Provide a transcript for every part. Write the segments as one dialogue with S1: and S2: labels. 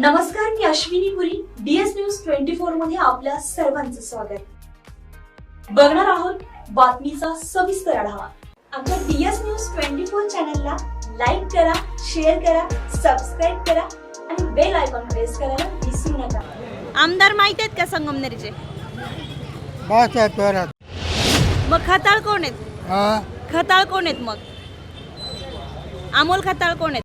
S1: नमस्कार मी Ashwini Puri. DS news twenty फोरमध्ये आपल्या सर्वांचं स्वागत. बघणार आहोत बातमीचा सविस्तर आढावा. आमच्या डीएस न्यूज ट्वेंटी फोर चॅनलला लाईक करा शेअर करा सबस्क्राईब करा आणि बेल आयकॉन प्रेस करायला विसरू नका.
S2: आमदार माहीत आहेत का संगमनेरचे
S3: बाळासाहेब थोरात
S2: मग खताळ कोण आहेत?
S3: हा?
S2: खताळ कोण आहेत मग? अमोल खताळ कोण आहेत?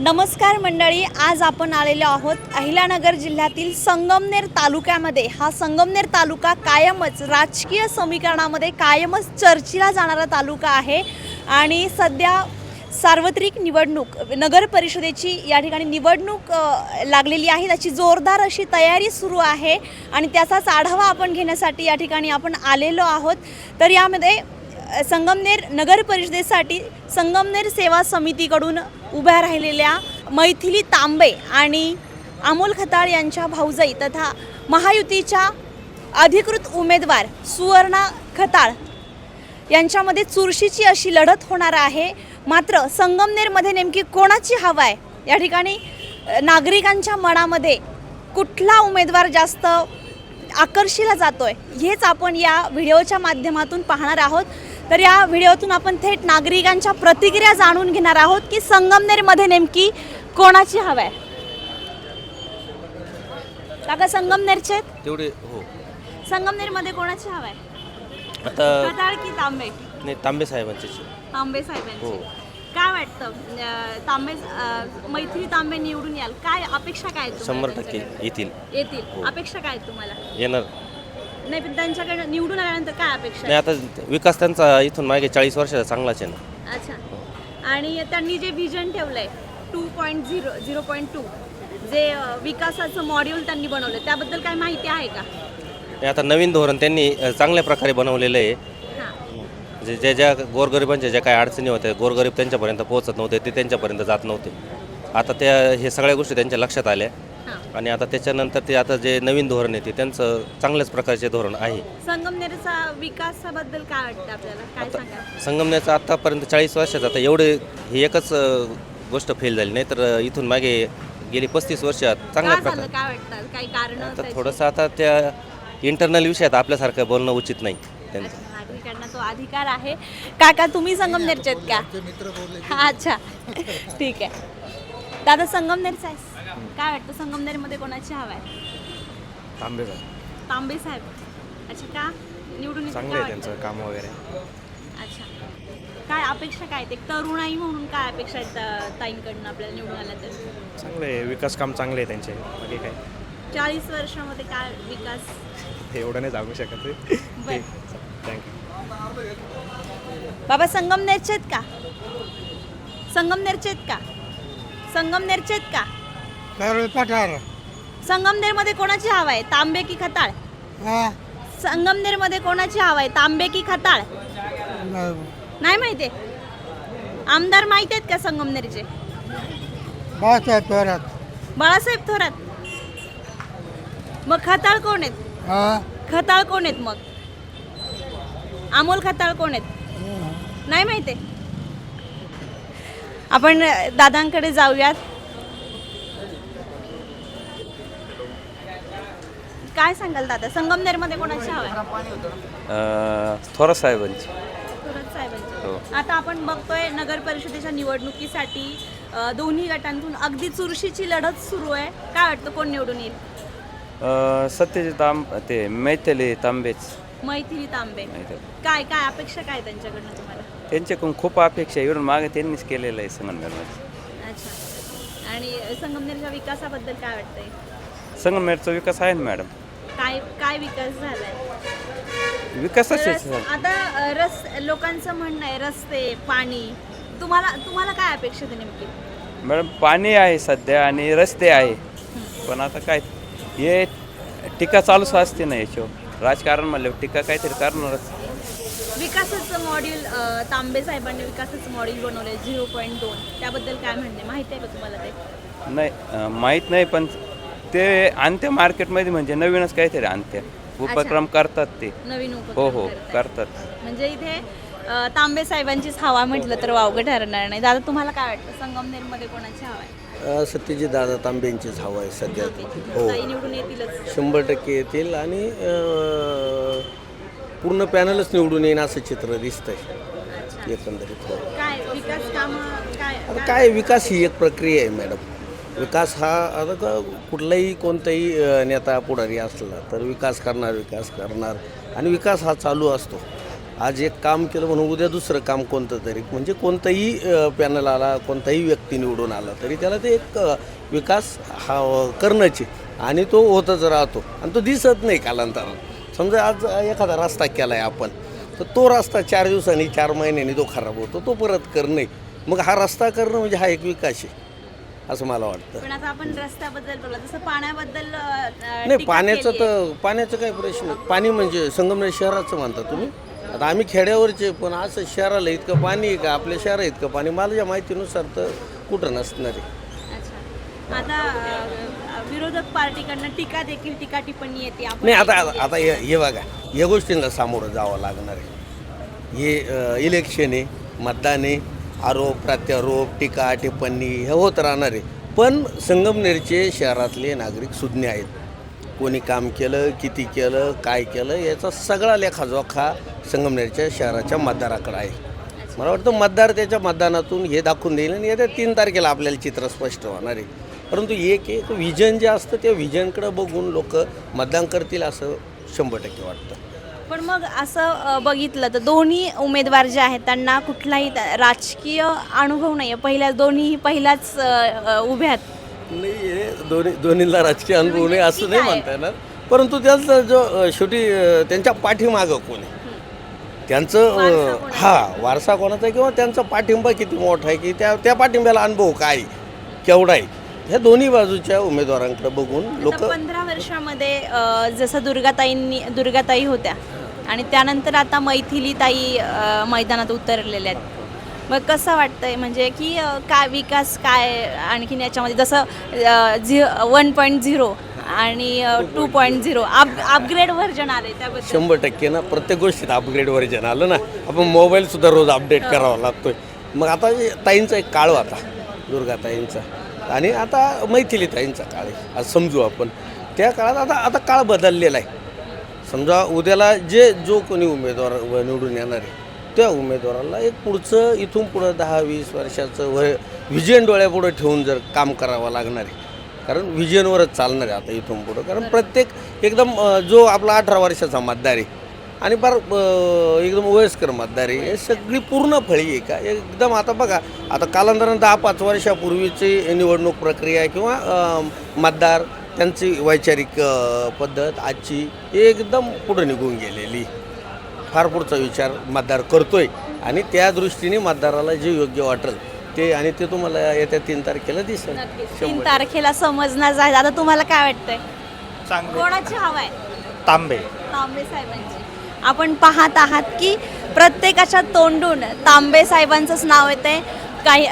S2: नमस्कार मंडळी आज आपण आलेलो आहोत अहिलानगर जिल्ह्यातील संगमनेर तालुक्यामध्ये. हा संगमनेर तालुका कायमच राजकीय समीकरणामध्ये कायमच चर्चेला जाणारा तालुका आहे आणि सध्या सार्वत्रिक निवडणूक नगर परिषदेची या ठिकाणी निवडणूक लागलेली आहे. त्याची जोरदार अशी तयारी सुरू आहे आणि त्याचाच आढावा आपण घेण्यासाठी या ठिकाणी आपण आलेलो आहोत. तर यामध्ये संगमनेर नगर परिषदेसाठी संगमनेर सेवा समितीकडून उभ्या राहिलेल्या मैथिली तांबे आणि अमोल खताळ यांच्या भाऊजाई तथा महायुतीच्या अधिकृत उमेदवार सुवर्णा खताळ यांच्यामध्ये चुरशीची अशी लढत होणार आहे. मात्र संगमनेरमध्ये नेमकी कोणाची हवा आहे? या ठिकाणी नागरिकांच्या मनामध्ये कुठला उमेदवार जास्त आकर्षिला जातो आहे हेच आपण या व्हिडिओच्या माध्यमातून पाहणार आहोत. तर या व्हिडिओतून आपण थेट नागरिकांच्या प्रतिक्रिया जाणून घेणार आहोत की संगमनेरमध्ये नेमकी कोणाची हवा आहे? काका संगमनेरचे आहेत?
S4: तेवढे हो.
S2: संगमनेरमध्ये कोणाची हवा आहे?
S4: आता
S2: खताळ की तांबे?
S4: नाही तांबे साहेबांचे.
S2: तांबे साहेबांची.
S4: हो.
S2: काय वाटतं? अं, तांबे अं, मैथिली तांबे निवडून याल. काय अपेक्षा काय आहेत तुम्हाला
S4: शंभर टक्के
S2: त्यांच्याकडे?
S4: येतील.
S2: येतील.
S4: हो.
S2: अपेक्षा काय आहेत तुम्हाला?
S4: येणार.
S2: नाही पण त्यांच्याकडे निवडून आल्यानंतर काय अपेक्षा
S4: नाही
S2: आहे?
S4: आता विकास त्यांचा इथून मागे चाळीस वर्षाचा चांगलाच आहे ना.
S2: अच्छा. आणि त्यांनी जे व्हिजन ठेवलंय two point zero zero point two जे अं, विकासाचं मॉड्यूल त्यांनी बनवलं त्याबद्दल काय माहिती आहे का?
S4: आणि आता नवीन धोरण त्यांनी अ, चांगल्या प्रकारे बनवलेलं आहे.
S2: हां.
S4: म्हणजे ज्या ज्या गोरगरिबांच्या ज्या काही अडचणी होत्या गोरगरीब त्यांच्यापर्यंत पोहोचत नव्हते ते त्यांच्यापर्यंत जात नव्हते. आता त्या हे सगळ्या गोष्टी त्यांच्या लक्षात आल्या. आणि आता त्याच्यानंतर ते आता जे नवीन धोरण आहे ते त्यांचं चांगल्याच प्रकारचे धोरण आहे.
S2: संगमनेरचा विकासाबद्दल काय वाटतं आपल्याला? काय
S4: आता
S2: सांगा
S4: संगमनेरचं आत्तापर्यंत चाळीस वर्षाचं आता एवढे ही एकच अ, गोष्ट फेल झाली. नाही तर इथून मागे गेली पस्तीस वर्षात चांगल्या
S2: काय झालं?
S4: प्रकारे
S2: काय वाटतं? काही कारण
S4: आता थोडंसं आता त्या इंटरनल विषयात आपल्यासारखं बोलणं उचित नाही. त्यांचं.
S2: नागरिकांना तो अधिकार आहे. काका तुम्ही संगमनेरचे आहेत का अच्छा. ठीक आहे. दादा संगमनेरचा आहे. काय वाटतं संगमनेरमध्ये कोणाची हवा आहे?
S5: तांबे
S2: तांबे साहेब. अच्छा का? निवडून येतील
S5: चांगले
S2: काय
S5: आहे
S2: वाटतं?
S5: त्यांचं काम वगैरे.
S2: अच्छा. काय अपेक्षा काय आहेत? एक तरुणाई म्हणून काय अपेक्षा आहेत ता- ताईंकडनं आपल्याला निवडून आल्या तर?
S5: चांगले आहे विकास काम चांगले आहे त्यांचे. बाकी काय?
S2: चाळीस वर्षामध्ये काय विकास?
S5: एवढं नाही सांगू शकत
S2: बरं.
S5: थँक्यू
S2: बाबा संगमनेरचे आहेत का? संगमनेरचे आहेत का? संगमनेरचे आहेत का?
S3: करोड पठार.
S2: संगमनेरमध्ये कोणाची हवा आहे? तांबे की खताळ?
S3: हा.
S2: संगमनेरमध्ये कोणाची हवा आहे? तांबे की खताळ? नाही. माहिती आमदार माहीत आहेत का संगमनेरचे?
S3: बाळासाहेब थोरात.
S2: बाळासाहेब थोरात. मग खताळ कोण आहेत?
S3: हा.
S2: खताळ कोण आहेत मग? अमोल खताळ कोण आहेत? नाही माहिती आपण दादांकडे जाऊयात. काय सांगाल दादा? संगमनेरमध्ये कोणाची हवा आहे?
S6: थोरात साहेबांची. हो.
S2: आता आपण बघतोय नगर परिषदेच्या निवडणुकीसाठी अ, दोन्ही गटांतून अगदी चुरशीची लढत सुरू आहे. काय वाटतं कोण निवडून येईल?
S6: अं, सत्यजित तांब ते मैथिली तांबेच.
S2: मैथिली तांबे.
S6: मैथिली.
S2: काय काय अपेक्षा काय त्यांच्याकडनं तुम्हाला?
S6: त्यांच्याकडून खूप अपेक्षा आहे. इकडून मागे त्यांनीच केलेलं आहे संगमनेरमध्ये.
S2: अच्छा. आणि संगमनेरच्या विकासाबद्दल काय वाटतंय?
S6: संगमनेरचा विकास आहे ना मॅडम.
S2: काय काय विकास झालाय?
S6: विकासच
S2: रस-. आता रस लोकांचं म्हणणं आहे रस्ते पाणी. तुम्हाला तुम्हाला काय अपेक्षित आहे नेमकी?
S6: मॅडम पाणी आहे सध्या आणि रस्ते आहे. पण आता काय हे टीका चालूच असते ना याच्यावर. राजकारण म्हणल्यावर टीका काहीतरी करणारच.
S2: विकासाचं मॉड्यूल तांबे साहेबांनी विकासाचं मॉड्यूल बनवलंय झिरो पॉईंट दोन. त्याबद्दल काय म्हणणे? माहिती आहे का तुम्हाला ते?
S6: नाही अं, माहीत नाही पण ते आणते मार्केटमध्ये म्हणजे नवीनच काहीतरी आणते. उपक्रम करतात ते.
S2: नवीन
S6: हो
S2: उपक्रम
S6: हो
S2: करताय.
S6: करतात.
S2: म्हणजे इथे अ, तांबे साहेबांचीच हवा म्हटलं तर वावगं ठरणार नाही. दादा तुम्हाला काय वाटतं? संगमनेरमध्ये कोणाची हवा आहे?
S7: सत्यजित दादा तांबेंचीच हवा आहे सध्या. हो.
S2: ताई निवडून येतीलच.
S7: शंभर टक्के येतील आणि अं, पूर्ण पॅनलच निवडून येईन असं चित्र दिसतंय. एकंदरीत हो.
S2: काय विकास काम काय
S7: आता काय विकास ही एक प्रक्रिया आहे मॅडम. विकास हा आता का कुठलाही कोणताही नेता पुढारी असला तर विकास करणार विकास करणार. आणि विकास हा चालू असतो. आज एक काम केलं म्हणून उद्या दुसरं काम कोणतं तरी. म्हणजे कोणताही पॅनल आला कोणताही व्यक्ती निवडून आला तरी त्याला ते एक विकास हा करण्याची आणि तो होतच राहतो. आणि तो दिसत नाही कालांतरात समजा आज एखादा रस्ता केला आहे आपण तर तो रस्ता चार दिवसांनी चार महिन्यांनी तो खराब होतो. तो परत करणे मग हा रस्ता करणं म्हणजे हा एक विकास आहे. असं मला वाटतं.
S2: पण आता आपण रस्त्याबद्दल बोलला. जसं पाण्याबद्दल अ, अ,
S7: नाही
S2: टीका
S7: पाण्याचं
S2: केली आहे.
S7: तर पाण्याचं काय प्रश्न पाणी म्हणजे संगमनेर शहराचं म्हणता तुम्ही. आता आम्ही खेड्यावरचे पण असं शहराला इतकं पाणी आहे का? आपल्या शहरा इतकं पाणी माझ्या माहितीनुसार तर कुठं नसणार आहे.
S2: अच्छा. आता अ, विरोधक पार्टीकडनं टीका देखील टीका टिप्पणी येते. आपण
S7: नाही आता
S2: ऐकली.
S7: आता हे हे बघा. या गोष्टींना सामोरं जावं लागणार आहे. हे इलेक्शन आहे मतदान आहे. आरोप प्रत्यारोप टीका टिप्पणी हे होत राहणार आहे. पण संगमनेरचे शहरातले नागरिक सुज्ञ आहेत. कोणी काम केलं किती केलं काय केलं याचा सगळा लेखाजोखा संगमनेरच्या शहराच्या मतदाराकडे आहे. मला वाटतं मतदार त्याच्या मतदानातून हे दाखवून देईल आणि येत्या तीन तारखेला आपल्याला चित्र स्पष्ट होणार आहे. परंतु एक एक व्हिजन जे असतं त्या व्हिजनकडं बघून लोक मतदान करतील असं शंभर टक्के वाटतं.
S2: पण मग असं बघितलं तर दोन्ही उमेदवार जे आहेत त्यांना कुठलाही राजकीय अनुभव नाही आहे पहिल्या दोन्ही पहिल्याच अ, अ, उभ्या आहेत.
S7: नाही हे दोन्ही दोन्हीला राजकीय अनुभव नाही असं नाही. म्हणता येणार. परंतु त्यांचा जो शेवटी त्यांच्या पाठीमागं कोण आहे? त्यांचं हा वारसा कोणाचा आहे किंवा त्यांचा पाठिंबा किती मोठा आहे की त्या त्या पाठिंब्याला अनुभव काय केवढा आहे? ह्या दोन्ही बाजूच्या उमेदवारांकडे बघून लोक
S2: पंधरा वर्षामध्ये अ, जसं दुर्गाताईंनी दुर्गाताई होत्या. आणि त्यानंतर आता मैथिलीताई अ, मैदानात उतरलेल्या आहेत. मग कसं वाटतंय? म्हणजे की अ, काय विकास काय आणखीन याच्यामध्ये? जसं झि वन पॉईंट झिरो आणि two point zero. Up upgrade version आले त्याबद्दल.
S7: शंभर टक्के ना. प्रत्येक गोष्टीत अपग्रेड व्हर्जन आलं ना. आपण मोबाईलसुद्धा रोज अपडेट करावा लागतोय. मग आता हे ताईंचा एक काळ होता दुर्गा ताईंचा आणि आता मैथिली ताईंचा काळ. आहे आज समजू आपण. त्या काळात आता आता काळ बदललेला आहे. समजा उद्याला जे जो कोणी उमेदवार व निवडून येणार आहे त्या उमेदवाराला एक पुढचं इथून पुढं दहा वीस वर्षाचं व व्हिजन डोळ्यापुढं ठेवून जर काम करावं लागणार आहे. कारण व्हिजनवरच चालणार आहे आता इथून पुढं. कारण प्रत्येक एकदम जो आपला अठरा वर्षाचा मतदार आहे आणि फार एकदम वयस्कर मतदार आहे. हे सगळी पूर्ण फळी आहे का? एकदम आता बघा आता कालांतरानं दहा पाच वर्षापूर्वीची निवडणूक प्रक्रिया किंवा मतदार त्यांची वैचारिक पद्धत आजची एकदम पुढं निघून गेलेली. फार पुढचा विचार मतदार करतोय. आणि त्या दृष्टीने मतदाराला जे योग्य वाटेल ते आणि ते तुम्हाला येत्या तीन तारखेला दिसेल.
S2: तीन तारखेला समजणार आहे आता तुम्हाला काय वाटतंय?
S5: चांगले.
S2: कोणाची हवा आहे?
S5: तांबे.
S2: तांबे साहेबांची. आपण पाहत आहात की प्रत्येकाच्या तोंडून तांबे साहेबांचंच नाव येते. काही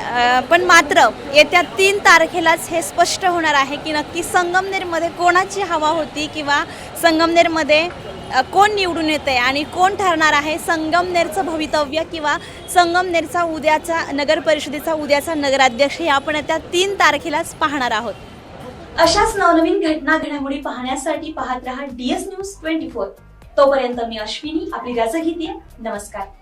S2: पण मात्र येत्या तीन तारखेलाच हे स्पष्ट होणार आहे की नक्की संगमनेरमध्ये कोणाची हवा होती किंवा संगमनेरमध्ये कोण निवडून येते आणि कोण ठरणार आहे संगमनेरचं भवितव्य किंवा संगमनेरचा उद्याचा नगर परिषदेचा उद्याचा नगराध्यक्ष हे आपण येत्या तीन तारखेलाच पाहणार आहोत.
S1: अशाच नवनवीन घटना घडामोडी पाहण्यासाठी पाहत रहा डीएस न्यूज ट्वेंटी फोर. तोपर्यंत मी अश्विनी आपली रजा घेते. नमस्कार.